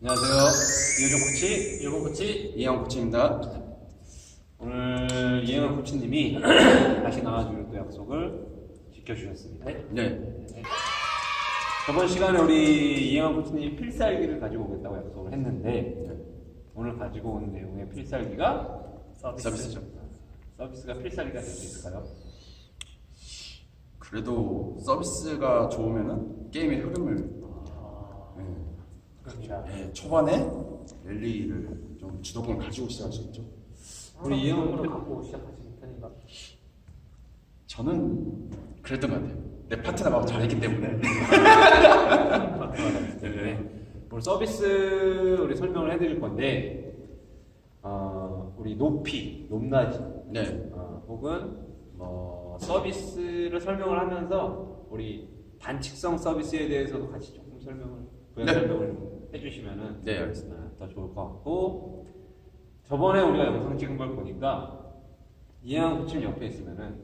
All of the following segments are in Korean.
안녕하세요. 이효정 코치, 일본 코치 이영 코치입니다. 오늘 이영환 코치님이 다시 나와줄 또 약속을 지켜주셨습니다. 네. 저번 시간에 우리 이영환 코치님이 필살기를 가지고 오겠다고 약속을 했는데 오늘 가지고 온 내용의 필살기가 서비스. 서비스죠. 서비스가 필살기가 될 수 있을까요? 그래도 서비스가 좋으면은 게임의 흐름을 예, 초반에 랠리를 좀 주도권을 가지고 시작할 수 있죠. 우리 이영훈 코- 갖고 시작하시는 편인가? 저는 그랬던 것 같아요. 내 파트너가 잘했기 때문에. 네. 오늘 서비스 우리 설명을 해드릴 건데 어, 우리 높이, 높낮이 네. 어, 혹은 뭐 서비스를 설명을 하면서 우리 반칙성 서비스에 대해서도 같이 조금 설명을 부연 네. 설명을 좀 해주시면은 네, 알겠습니다. 어, 더 좋을 것 같고 저번에 우리가 영상 찍은 걸 보니까 이해영 코치 옆에 있으면은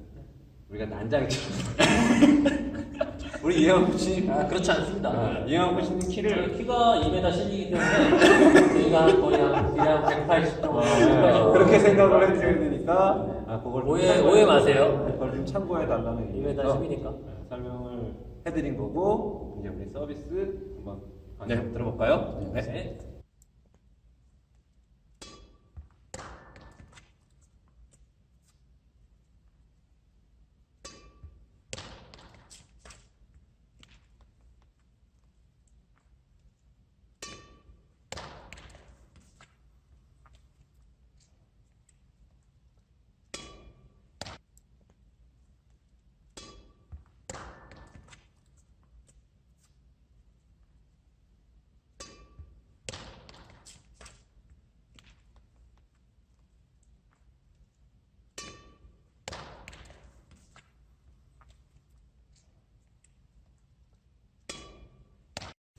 우리가 난장처럼 우리 이해영 코치 아, 그렇지 않습니다. 이해영 코치님 키를 저희 키가 2m 10이기 때문에 저희가 거의 한 그냥 180 정도. 어, 그렇게 생각을 해주셔야 되니까 아, 그걸 좀 오해 참고해- 오해 마세요. 그걸 좀 참고해 달라는 2m 의미에서 10이니까. 설명을 해드린 거고 이제 우리 서비스 한번 네. 들어볼까요? 네.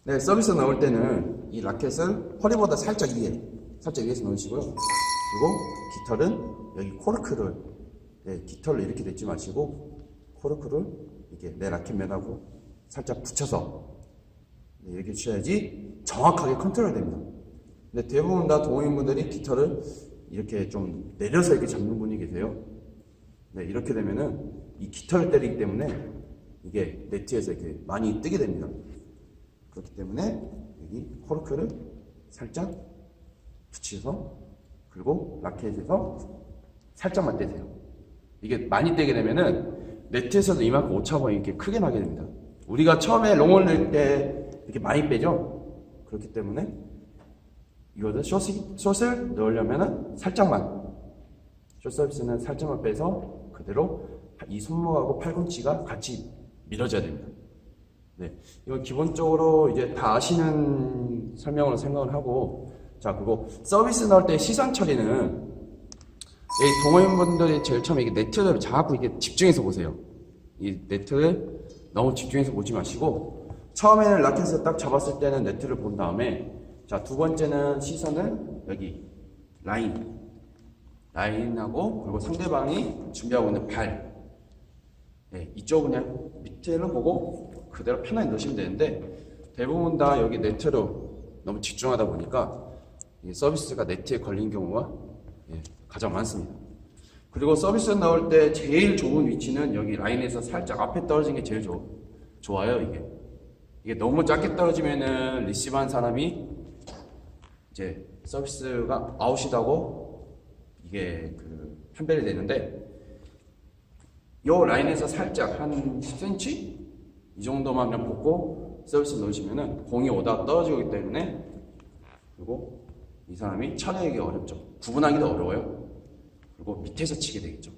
네, 서비스 넣을 때는 이 라켓을 허리보다 살짝 위에, 살짝 위에서 넣으시고요. 그리고 깃털은 여기 코르크를, 네, 깃털을 이렇게 넣지 마시고 코르크를 이렇게 내 라켓 매하고 살짝 붙여서 네, 이렇게 주셔야지 정확하게 컨트롤 됩니다. 근데 대부분 다 동호인분들이 깃털을 이렇게 좀 내려서 이렇게 잡는 분이 계세요. 네, 이렇게 되면은 이 깃털을 때리기 때문에 이게 네트에서 이렇게 많이 뜨게 됩니다. 그렇기 때문에 여기 코르크를 살짝 붙여서 그리고 라켓에서 살짝만 떼세요. 이게 많이 떼게 되면은 네트에서도 이만큼 오차범위 이렇게 크게 나게 됩니다. 우리가 처음에 롱을 넣을 때 이렇게 많이 빼죠? 그렇기 때문에 이거를 숏이, 숏을 넣으려면은 살짝만 숏 서비스는 살짝만 빼서 그대로 이 손목하고 팔꿈치가 같이 밀어져야 됩니다. 네, 이건 기본적으로 이제 다 아시는 설명으로 생각을 하고, 자, 그리고 서비스 넣을 때 시선 처리는, 이 동호인분들이 제일 처음에 이게 네트를 자꾸 이게 집중해서 보세요. 이 네트를 너무 집중해서 보지 마시고, 처음에는 라켓을 딱 잡았을 때는 네트를 본 다음에, 자, 두 번째는 시선을 여기, 라인. 라인하고, 그리고 상대방이 준비하고 있는 발. 네, 이쪽 그냥 밑에를 보고 그대로 편하게 넣으시면 되는데 대부분 다 여기 네트로 너무 집중하다 보니까 이 서비스가 네트에 걸린 경우가 예, 가장 많습니다. 그리고 서비스 넣을 때 제일 좋은 위치는 여기 라인에서 살짝 앞에 떨어지는 게 제일 좋, 좋아요 이게 이게 너무 작게 떨어지면은 리시브한 사람이 이제 서비스가 아웃이다고 이게 그 판별이 되는데 요 라인에서 살짝 한 10cm 이 정도만 그냥 보고 서비스 넣으시면은 공이 오다 떨어지고 있기 때문에 그리고 이 사람이 처리하기 어렵죠. 구분하기도 어려워요. 그리고 밑에서 치게 되겠죠.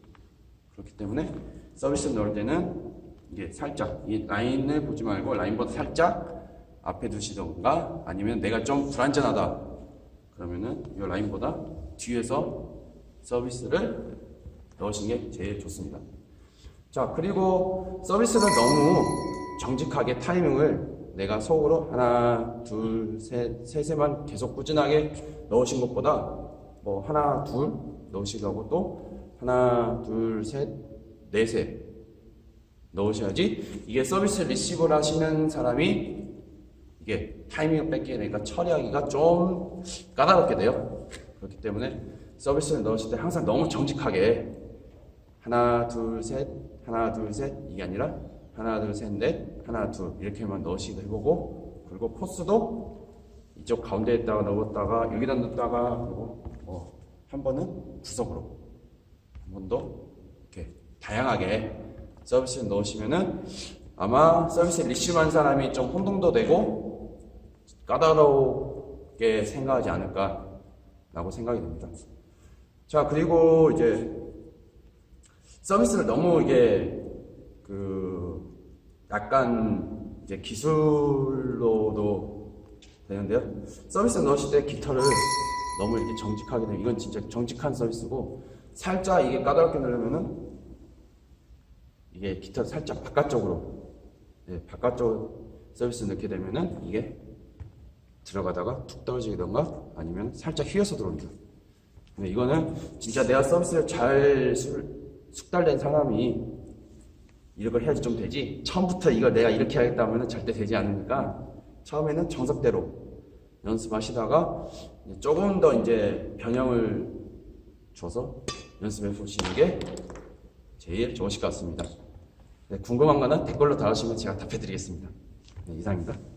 그렇기 때문에 서비스 넣을 때는 이게 살짝 이 라인을 보지 말고 라인보다 살짝 앞에 두시던가 아니면 내가 좀 불안전하다 그러면은 이 라인보다 뒤에서 서비스를 넣으시는 게 제일 좋습니다. 자, 그리고 서비스를 너무 정직하게 타이밍을 내가 속으로 하나, 둘, 셋, 셋에만 계속 꾸준하게 넣으신 것보다 뭐 하나, 둘 넣으시라고 또 하나, 둘, 셋, 넷에 넣으셔야지 이게 서비스 리시브를 하시는 사람이 이게 타이밍을 뺏기게 되니까 처리하기가 좀 까다롭게 돼요. 그렇기 때문에 서비스를 넣으실 때 항상 너무 정직하게 하나 둘 셋 하나 둘 셋 이게 아니라 하나 둘 셋 넷 하나 둘 이렇게만 넣으시기도 해보고 그리고 코스도 이쪽 가운데에다가 넣었다가 여기다 넣었다가 그리고 뭐 한 번은 구석으로 한 번 더 이렇게 다양하게 서비스를 넣으시면은 아마 서비스 리시브한 사람이 좀 혼동도 되고 까다롭게 생각하지 않을까 라고 생각이 됩니다. 자 그리고 이제 서비스를 너무 이게 그 약간 이제 기술로도 되는데요. 서비스 넣으실 때 깃털을 너무 이렇게 정직하게 되면 이건 진짜 정직한 서비스고 살짝 이게 까다롭게 넣으려면은 이게 깃털 살짝 바깥쪽으로 네, 바깥쪽 서비스 넣게 되면은 이게 들어가다가 툭 떨어지던가 아니면 살짝 휘어서 들어옵니다. 근데 이거는 진짜 내가 서비스를 잘 술- 숙달된 사람이 이걸 해야지 좀 되지 처음부터 이걸 내가 이렇게 하겠다 하면 절대 되지 않으니까 처음에는 정석대로 연습하시다가 조금 더 이제 변형을 줘서 연습해 보시는 게 제일 좋으실 것 같습니다. 네, 궁금한 거는 댓글로 달아주시면 제가 답해 드리겠습니다. 네, 이상입니다.